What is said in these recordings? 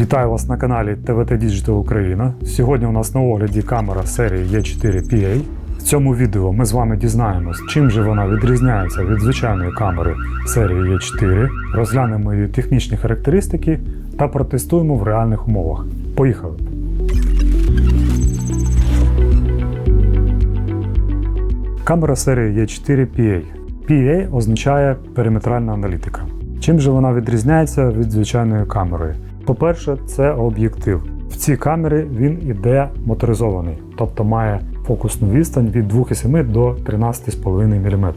Вітаю вас на каналі TVT Digital Україна. Сьогодні у нас на огляді камера серії E4 PA. В цьому відео ми з вами дізнаємось, чим же вона відрізняється від звичайної камери серії E4, розглянемо її технічні характеристики та протестуємо в реальних умовах. Поїхали! Камера серії E4 PA. PA означає периметральна аналітика. Чим же вона відрізняється від звичайної камери? По-перше, це об'єктив. В цій камері він іде моторизований, тобто має фокусну відстань від 2,7 до 13,5 мм.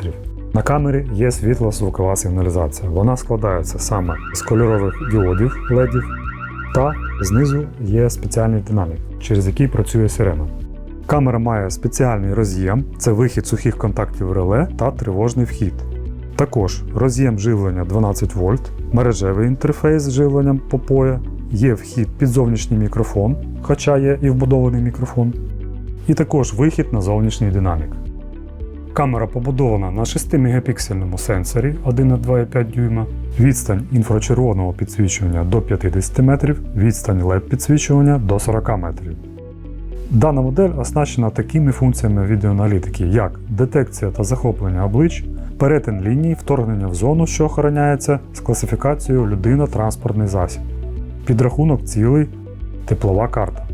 На камері є світло-звукова сигналізація. Вона складається саме з кольорових діодів LED та знизу є спеціальний динамік, через який працює сирена. Камера має спеціальний роз'єм, це вихід сухих контактів реле та тривожний вхід. Також роз'єм живлення 12 вольт, мережевий інтерфейс з живленням по POE, є вхід під зовнішній мікрофон, хоча є і вбудований мікрофон, і також вихід на зовнішній динамік. Камера побудована на 6 мегапіксельному сенсорі 1,2,5 дюйма, відстань інфрачервоного підсвічування до 50 метрів, відстань LED підсвічування до 40 метрів. Дана модель оснащена такими функціями відеоаналітики, як детекція та захоплення облич, перетин ліній, вторгнення в зону, що охороняється, з класифікацією людина-транспортний засіб, підрахунок цілей, теплова карта.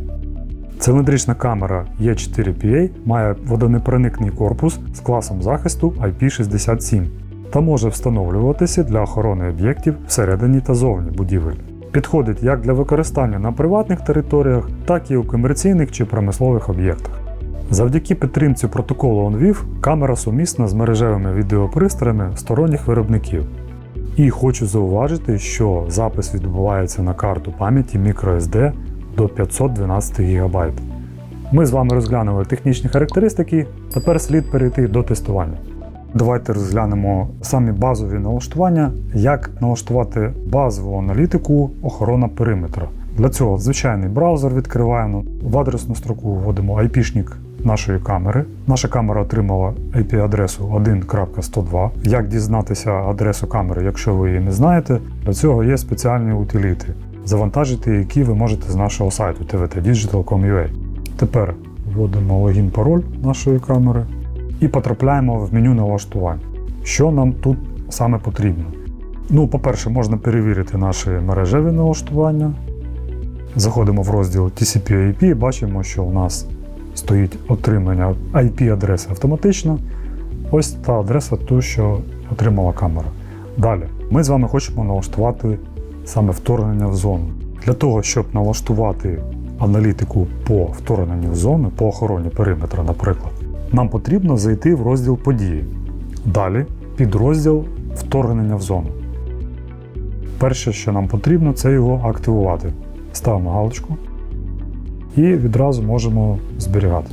Циліндрична камера E4PA має водонепроникний корпус з класом захисту IP67 та може встановлюватися для охорони об'єктів всередині та зовні будівель. Підходить як для використання на приватних територіях, так і у комерційних чи промислових об'єктах. Завдяки підтримці протоколу OnVIF камера сумісна з мережевими відеопристроями сторонніх виробників. І хочу зауважити, що запис відбувається на карту пам'яті microSD до 512 ГБ. Ми з вами розглянули технічні характеристики, тепер слід перейти до тестування. Давайте розглянемо самі базові налаштування, як налаштувати базову аналітику охорона периметра. Для цього звичайний браузер відкриваємо, в адресну строку вводимо IP-шник нашої камери. Наша камера отримала IP-адресу 1.102. Як дізнатися адресу камери, якщо ви її не знаєте, для цього є спеціальні утиліти, завантажити які ви можете з нашого сайту tvtdigital.com.ua. Тепер вводимо логін пароль нашої камери і потрапляємо в меню налаштувань. Що нам тут саме потрібно? Ну, по-перше, можна перевірити наші мережеві налаштування. Заходимо в розділ TCP-IP і бачимо, що у нас стоїть отримання IP-адреси автоматично. Ось та адреса, ту, що отримала камера. Далі, ми з вами хочемо налаштувати саме вторгнення в зону. Для того, щоб налаштувати аналітику по вторгненню в зону, по охороні периметра, наприклад, нам потрібно зайти в розділ події. Далі підрозділ вторгнення в зону. Перше, що нам потрібно, це його активувати. Ставимо галочку і відразу можемо зберігати.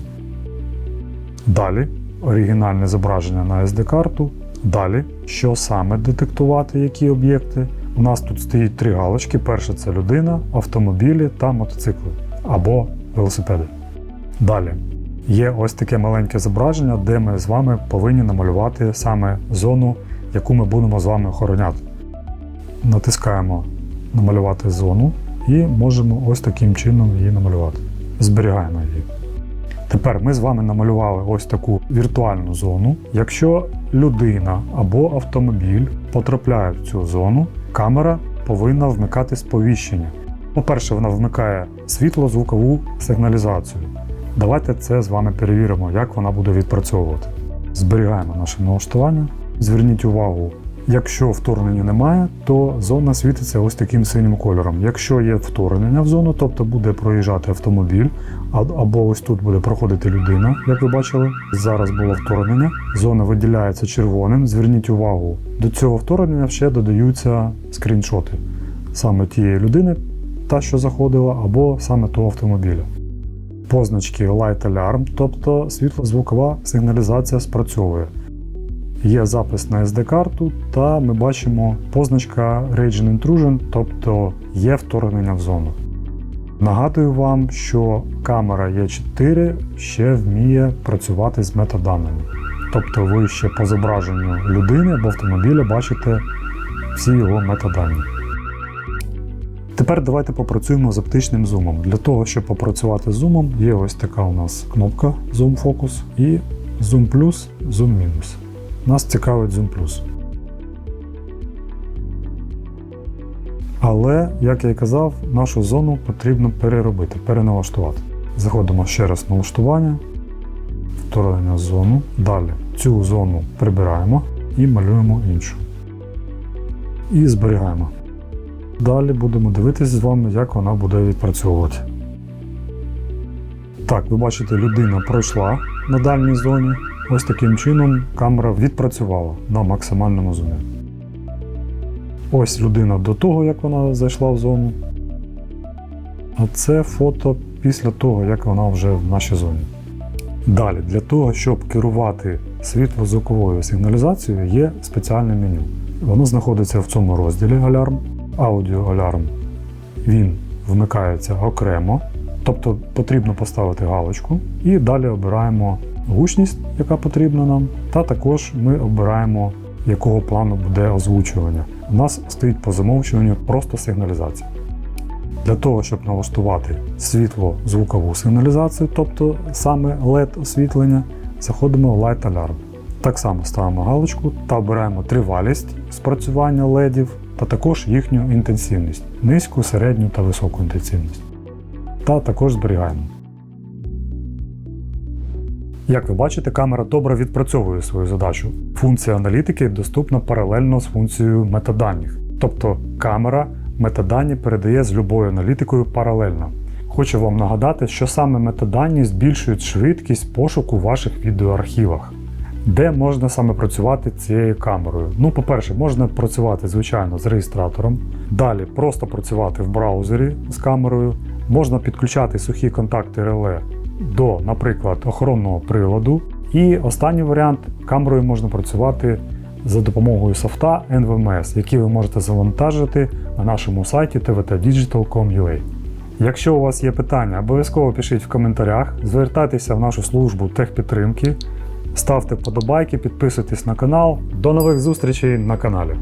Далі оригінальне зображення на SD-карту. Далі, що саме детектувати, які об'єкти. У нас тут стоїть три галочки: перше це людина, автомобілі та мотоцикли або велосипеди. Далі є ось таке маленьке зображення, де ми з вами повинні намалювати саме зону, яку ми будемо з вами охороняти. Натискаємо намалювати зону і можемо ось таким чином її намалювати. Зберігаємо її. Тепер ми з вами намалювали ось таку віртуальну зону. Якщо людина або автомобіль потрапляє в цю зону, камера повинна вмикати сповіщення. По-перше, вона вмикає світло-звукову сигналізацію. Давайте це з вами перевіримо, як вона буде відпрацьовувати. Зберігаємо наше налаштування. Зверніть увагу, якщо вторгнення немає, то зона світиться ось таким синім кольором. Якщо є вторгнення в зону, тобто буде проїжджати автомобіль, або ось тут буде проходити людина, як ви бачили. Зараз було вторгнення, зона виділяється червоним. Зверніть увагу, до цього вторгнення ще додаються скріншоти саме тієї людини, та що заходила, або саме того автомобіля. Позначки Light Alarm, тобто світлозвукова сигналізація спрацьовує. Є запис на SD-карту, та ми бачимо позначка Raging Intrusion, тобто є вторгнення в зону. Нагадую вам, що камера E4 ще вміє працювати з метаданими. Тобто ви ще по зображенню людини або автомобіля бачите всі його метадані. Тепер давайте попрацюємо з оптичним зумом. Для того, щоб попрацювати з зумом, є ось така у нас кнопка Zoom Focus і Zoom Plus, Zoom Minus. Нас цікавить Zoom Plus. Але, як я і казав, нашу зону потрібно переробити, переналаштувати. Заходимо ще раз в налаштування, вторгнення зону. Далі цю зону прибираємо і малюємо іншу. І зберігаємо. Далі будемо дивитися з вами, як вона буде відпрацьовувати. Так, ви бачите, людина пройшла на дальній зоні. Ось таким чином камера відпрацювала на максимальному зумі. Ось людина до того, як вона зайшла в зону. А це фото після того, як вона вже в нашій зоні. Далі, для того, щоб керувати світлозвуковою сигналізацією, є спеціальне меню. Воно знаходиться в цьому розділі Алярм, аудіоалярм. Він вмикається окремо, тобто потрібно поставити галочку, і далі обираємо гучність, яка потрібна нам, та також ми обираємо, якого плану буде озвучування. У нас стоїть по замовчуванню просто сигналізація. Для того, щоб налаштувати світло-звукову сигналізацію, тобто саме LED освітлення, заходимо в Light Alarm. Так само ставимо галочку та обираємо тривалість спрацювання LED та також їхню інтенсивність низьку, середню та високу інтенсивність. Та також зберігаємо. Як ви бачите, камера добре відпрацьовує свою задачу. Функція аналітики доступна паралельно з функцією метаданих. Тобто камера метадані передає з любою аналітикою паралельно. Хочу вам нагадати, що саме метадані збільшують швидкість пошуку ваших відеоархівах. Де можна саме працювати цією камерою? Ну, по-перше, можна працювати, звичайно, з реєстратором. Далі просто працювати в браузері з камерою. Можна підключати сухі контакти реле до, наприклад, охоронного приладу. І останній варіант камерою можна працювати за допомогою софта NVMS, який ви можете завантажити на нашому сайті tvtdigital.com.ua. Якщо у вас є питання, обов'язково пишіть в коментарях, звертайтеся в нашу службу техпідтримки, ставте вподобайки, підписуйтесь на канал. До нових зустрічей на каналі.